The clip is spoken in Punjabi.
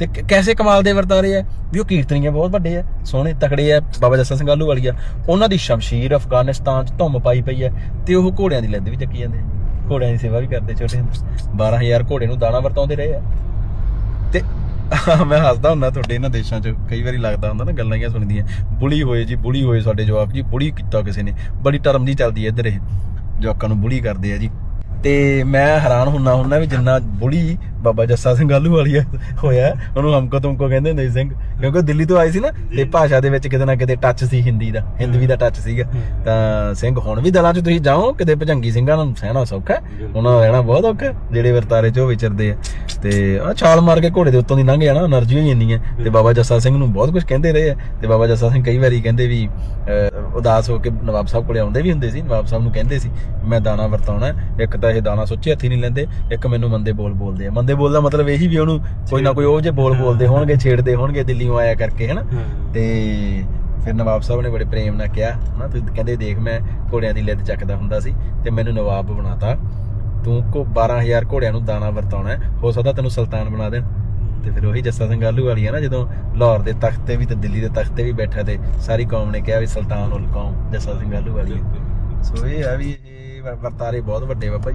ਤੇ ਕੈਸੇ ਕਮਾਲ ਦੇ ਵਰਤਾਰੇ ਆ, ਵੀ ਉਹ ਕੀਰਤਨੀਏ ਬਹੁਤ ਵੱਡੇ ਆ, ਸੋਹਣੇ ਤਕੜੇ ਆ, ਬਾਬਾ ਜੱਸਾ ਸਿੰਘ ਆਲੂ ਵਾਲੀ ਆ। ਉਹਨਾਂ ਦੀ ਸ਼ਮਸ਼ੀਰ ਅਫਗਾਨਿਸਤਾਨ ਚ ਧੁੰਮ ਪਾਈ ਪਈ ਆ ਤੇ ਉਹ ਘੋੜਿਆਂ ਦੀ ਲਿੱਦ ਵੀ ਚੱਕੀ ਜਾਂਦੇ ਘੋੜਿਆਂ ਦੀ ਸੇਵਾ ਵੀ ਕਰਦੇ ਛੋਟੇ ਹੁੰਦੇ 12000 ਘੋੜੇ ਨੂੰ ਦਾਣਾ ਵਰਤਾਉਂਦੇ ਰਹੇ ਆ। ਤੇ ਮੈਂ ਹੱਸਦਾ ਹੁੰਦਾ ਤੁਹਾਡੇ ਇਹਨਾਂ ਦੇਸ਼ਾਂ 'ਚ, ਕਈ ਵਾਰੀ ਲੱਗਦਾ ਹੁੰਦਾ ਨਾ ਗੱਲਾਂ ਹੀ ਸੁਣਦੀਆਂ। ਬੁਲੀ ਹੋਏ ਜੀ, ਬੁਲੀ ਹੋਏ ਸਾਡੇ ਜਵਾਕ ਜੀ, ਬੁਲੀ ਕੀਤਾ ਕਿਸੇ ਨੇ। ਬੜੀ ਟਰਮ ਦੀ ਚੱਲਦੀ ਹੈ ਇੱਧਰ ਇਹ। ਜਵਾਕਾਂ ਨੂੰ ਬੁਲੀ ਕਰਦੇ ਆ ਜੀ। ਤੇ ਮੈਂ ਹੈਰਾਨ ਹੁੰਨਾ ਹੁੰਨਾ ਵੀ ਜਿੰਨਾ ਬੁੜੀ ਬਾਬਾ ਜੱਸਾ ਸਿੰਘ ਆਲੂ ਵਾਲੀ ਹੋਇਆ ਉਹਨੂੰ ਹਮਕੋ ਤੁਮਕੋ ਕਹਿੰਦੇ ਹੁੰਦੇ ਸੀ ਸਿੰਘ। ਕਿਉਂਕਿ ਦਿੱਲੀ ਤੋਂ ਆਈ ਸੀ ਨਾ ਤੇ ਭਾਸ਼ਾ ਦੇ ਵਿੱਚ ਕਿਤੇ ਨਾ ਕਿਤੇ ਟੱਚ ਸੀ ਹਿੰਦੀ ਦਾ ਹਿੰਦਵੀ ਦਾ ਟੱਚ ਸੀਗਾ। ਤਾਂ ਸਿੰਘ ਹੁਣ ਵੀ ਦਲਾਂ 'ਚ ਤੁਸੀਂ ਜਾਓ ਕਿਤੇ ਭਜੰਗੀ ਸਿੰਘਾਂ ਨੂੰ ਸਹਿਣਾ ਸੌਖਾ ਉਹਨਾਂ ਦਾ ਰਹਿਣਾ ਬਹੁਤ ਔਖਾ ਜਿਹੜੇ ਵਰਤਾਰੇ 'ਚ ਉਹ ਵਿਚਰਦੇ ਆ। ਤੇ ਆ ਛਾਲ ਮਾਰ ਕੇ ਘੋੜੇ ਦੇ ਉੱਤੋਂ ਦੀ ਲੰਘ ਜਾਣਾ એનર્ਜੀ ਹੋ ਜਾਂਦੀ ਹੈ ਤੇ ਬਾਬਾ ਜੱਸਾ ਸਿੰਘ ਨੂੰ ਬਹੁਤ ਕੁਝ ਕਹਿੰਦੇ ਰਹੇ ਆ। ਤੇ ਬਾਬਾ ਜੱਸਾ ਸਿੰਘ ਕਈ ਵਾਰੀ ਕਹਿੰਦੇ ਵੀ ਉਦਾਸ ਹੋ ਕੇ ਨਵਾਬ ਸਾਹਿਬ ਕੋਲੇ ਆਉਂਦੇ ਵੀ ਹੁੰਦੇ ਸੀ ਨਵਾਬ ਸਾਹਿਬ ਨੂੰ ਕਹਿੰਦੇ ਸੀ ਮੈਂ ਦਾਣਾ ਵਰਤਾਉਣਾ ਇੱਕ ਤਾਂ ਇਹ ਦਾਣਾ ਸੁੱਚੇ ਹੱਥੀ ਨਹੀਂ ਲੈਂਦੇ ਇੱਕ ਮੈਨੂੰ ਮੰਦੇ ਬੋਲ ਬੋਲਦੇ ਆ। ਮੰਦੇ ਬੋਲ ਦਾ ਮਤਲਬ ਇਹੀ ਵੀ ਉਹਨੂੰ ਕੋਈ ਨਾ ਕੋਈ ਉਹ ਜੇ ਬੋਲ ਬੋਲਦੇ ਹੋਣਗੇ ਛੇੜਦੇ ਹੋਣਗੇ ਦਿੱਲੀੋਂ ਆਇਆ ਕਰਕੇ ਹੈਨਾ? ਤੇ ਫਿਰ ਨਵਾਬ ਸਾਹਿਬ ਨੇ ਬੜੇ ਪ੍ਰੇਮ ਨਾਲ ਕਿਹਾ ਨਾ ਤੂੰ ਕਹਿੰਦੇ ਦੇਖ ਮੈਂ ਘੋੜਿਆਂ ਦੀ ਲਿੱਦ ਚੱਕਦਾ ਹੁੰਦਾ ਸੀ ਤੇ ਮੈਨੂੰ ਨਵਾਬ ਬਣਾਤਾ। ਤੂੰ ਕੋ 12000 ਘੋੜਿਆਂ ਨੂੰ ਦਾਣਾ ਵਰਤਾਉਣਾ ਹੈ। ਸਕਦਾ ਤੈਨੂੰ ਸੁਲਤਾਨ ਬਣਾ ਦੇਣ। ਤੇ ਫਿਰ ਉਹੀ ਜੱਸਾ ਸਿੰਘ ਆਲੂ ਵਾਲੀ ਆ ਨਾ ਜਦੋਂ ਲਾਹੌਰ ਦੇ ਤਖਤ ਤੇ ਵੀ ਤੇ ਦਿੱਲੀ ਦੇ ਤਖਤ ਤੇ ਵੀ ਬੈਠਾ ਤੇ ਸਾਰੀ ਕੌਮ ਨੇ ਕਿਹਾ ਵੀ ਸੁਲਤਾਨ ਉਲ ਕੌਮ ਜੱਸਾ ਸਿੰਘ ਆਲੂ ਵਾਲੀ। ਸੋ ਇਹ ਆ ਵੀ ਇਹ ਵਰਤਾਰੇ ਬਹੁਤ ਵੱਡੇ ਬਾਬਾ